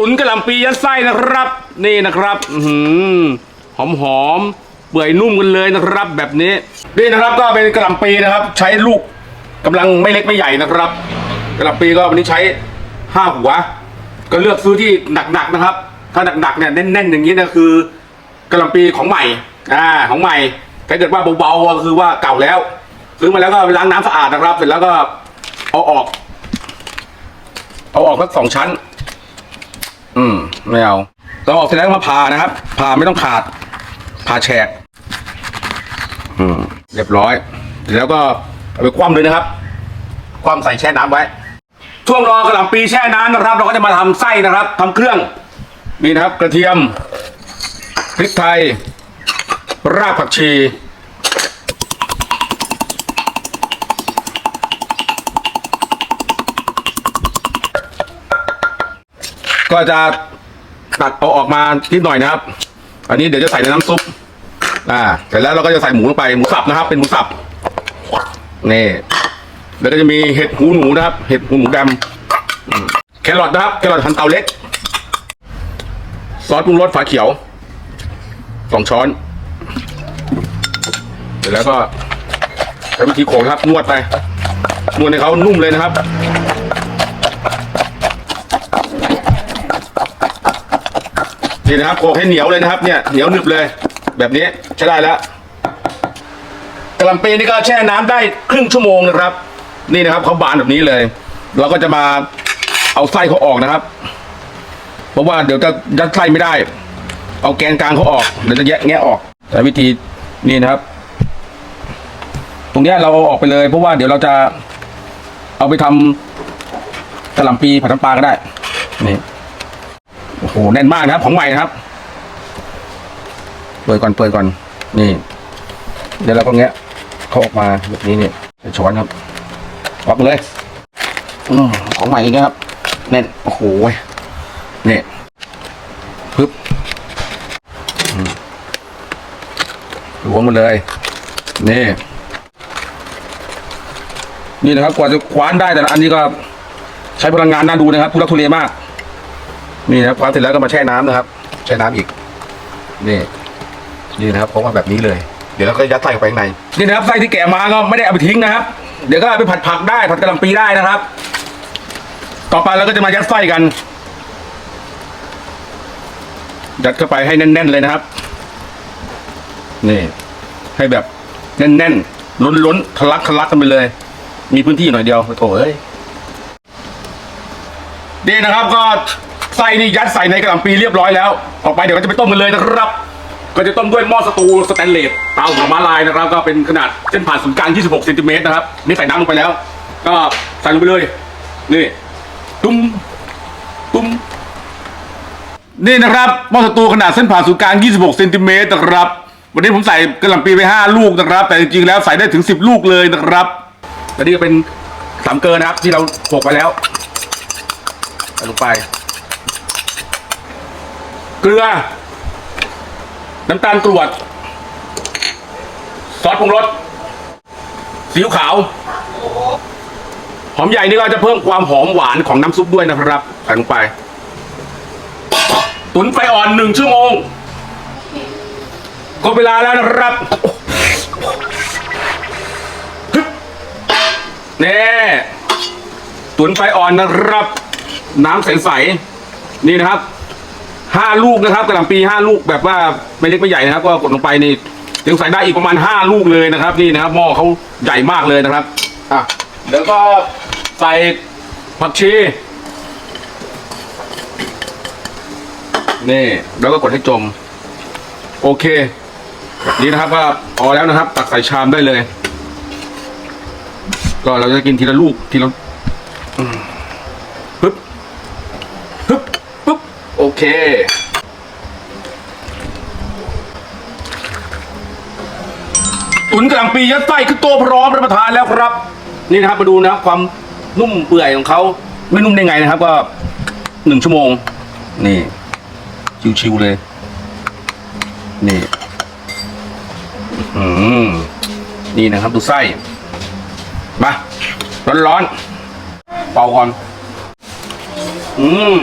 ตุนกระหล่ำปียัดไส้นะครับ นี่นะครับหือหอมหอมๆเปื่อยนุ่มกันเลยนะครับ แบบนี้นี่นะครับก็เป็นกระหล่ำปีนะครับ ใช้ลูกกำลังไม่เล็กไม่ใหญ่นะครับ กระหล่ำปีก็วันนี้ใช้ห้าหัว ก็เลือกซื้อที่หนักๆนะครับ ถ้าหนักๆเนี่ยแน่นๆอย่างนี้นะคือกระหล่ำปีของใหม่อ่าของใหม่ถ้าเกิดว่าเบาๆก็คือว่าเก่าแล้วซื้อมาแล้วก็ล้างน้ำสะอาดนะครับ เสร็จแล้วก็เอาออก เอาออกสักสองชั้น อืมไม่เอาเราออกเสร็จแล้วมาผ่านะครับผ่าไม่ต้องขาดผ่าแฉกอืมเรียบร้อย แล้วก็เอาไปคว่ำเลยนะครับ คว่ำใส่แช่น้ำไว้ ช่วงรอกระหล่ำปีแช่น้ำนะครับ เราก็จะมาทำไส้นะครับทำเครื่อง นี่นะครับ กระเทียมพริกไทย รากผักชี ก็จะตัดเอาออกมานิดหน่อยนะครับ อันนี้เดี๋ยวจะใส่ในน้ำซุป อ่าเสร็จแล้วเราก็จะใส่หมูลงไปหมูสับนะครับ เป็นหมูสับนี่แล้วก็จะมีเห็ดหูหนูนะครับ เห็ดหูหนูดำแครอทนะครับแครอทหั่นเตาเล็ก ซอสปรุงรสฝาเขียวสองช้อนเสร็จแล้วก็ใช้วิธีโขลกครับนวดไปนวดให้เขานุ่มเลยนะครับ นี่นะครับโขกให้เหนียวเลยนะครับ เนี่ยเหนียวหนึบเลย แบบนี้ใช้ได้แล้วกะหล่ำปีนี่ก็แช่น้ำได้ครึ่งชั่วโมงนะครับ นี่นะครับเขาบานแบบนี้เลย เราก็จะมาเอาไส้เขาออกนะครับ เพราะว่าเดี๋ยวจะยัดไส้ไม่ได้ เอาแกนกลางเขาออกเดี๋ยวจะแยกแงะออก แต่วิธีนี่นะครับ ตรงนี้เราเอาออกไปเลย เพราะว่าเดี๋ยวเราจะเอาไปทำกะหล่ำปีผัดน้ำปลาก็ได้นี่ โอ้โหแน่นมากนะครับของใหม่นะครับ เปิดก่อนเปิดก่อน นี่ เดี๋ยวเราก็แงะเขาออกมาแบบนี้เนี่ยช้อนครับออกเลยอของใหม่อีกนะครับแน่นโอ้โหเนี่ยปึ๊บอืมล้วงมาเลย นี่ นี่นะครับ กว่าจะคว้านได้แต่ละอันนี้ก็ใช้พลังงานน่าดูนะครับทุลักทุเลมาก นี่นะครับคว้านเสร็จแล้วก็มาแช่น้ำนะครับ แช่น้ำอีก นี่ นี่นะครับพราะว่าแบบนี้เลย เดี๋ยวเราก็ยัดไส้เข้าไปข้างใน นี่นะครับไส้ที่แกะมาก็ไม่ได้เอาไปทิ้งนะครับ เดี๋ยวก็เอาไปผัดผักได้ผัดกะหล่ำปีได้นะครับ ต่อไปเราก็จะมายัดไส้กันยัดเข้าไปให้แน่น ๆ เลยนะครับ นี่ ให้แบบแน่นๆล้นๆทะลักทะลักกันไปเลย มีพื้นที่หน่อยเดียวโถเอ้ยนี่นะครับก็ ไส้นี่ยัดใส่ในกระหล่ำปีเรียบร้อยแล้วออไปเดี๋ยวก็จะไปต้มกันเลยนะครับ ก็จะต้มด้วยหม้อสตูสแตนเลสเตาหัวม้าลายนะครับ ก็เป็นขนาดเส้นผ่านศูนย์กลาง 26เซนติเมตรนะครับ นี่ใส่น้ำลงไปแล้ว ก็ใส่ลงไปเลย นี่ ตุ้ม ตุ้ม นี่นะครับหม้อสตูขนาดเส้นผ่านศูนย์กลาง 26เซนติเมตรนะครับ วันนี้ผมใส่กระหล่ำปีไป 5 ลูกนะครับ แต่จริงๆแล้วใส่ได้ถึง 10 ลูกเลยนะครับและนี่ก็เป็นสามเกลือนะครับ ที่เราโขลกไปแล้วใส่ลงไป เกลือ น้ำตาลกรวด ซอสปรุงรสซีอิ๊วขาว หอมใหญ่นี่ก็จะเพิ่มความหอมหวานของน้ำซุปด้วยนะครับใส่ลงไป ตุ๋นไฟอ่อนหนึ่งชั่วโมงก็เวลาแล้วนะครับฮึบนี่ตุ๋นไฟอ่อนนะครับ น้ำใสๆนี่นะครับ ห้าลูกนะครับกระหล่ำปีห้าลูกแบบว่าไม่เล็กไม่ใหญ่นะครับ ก็กดลงไปนี่ยังใส่ได้อีกประมาณห้าลูกเลยนะครับ นี่นะครับหม้อเขาใหญ่มากเลยนะครับอะแล้วก็ใส่ผักชีนี่แล้วก็กดให้จม โอเคแบบนี้นะครับก็พอแล้วนะครับ ตักใส่ชามได้เลย ก็เราจะกินทีละลูกทีละอืมปึ๊บปึ๊บปึ๊บโอ เค ตุ๋นกล่ำปียัดไส้คือตัวพร้อมรับประทานแล้วครับ นี่นะครับมาดูนะครับความนุ่มเปื่อยของเขาไม่นุ่มได้ไงนะครับ ก็หนึ่งชั่วโมง นี่ ชิวๆเลย นี่อืมนี่นะครับดูไส้มาร้อนๆเป่าก่อน อืม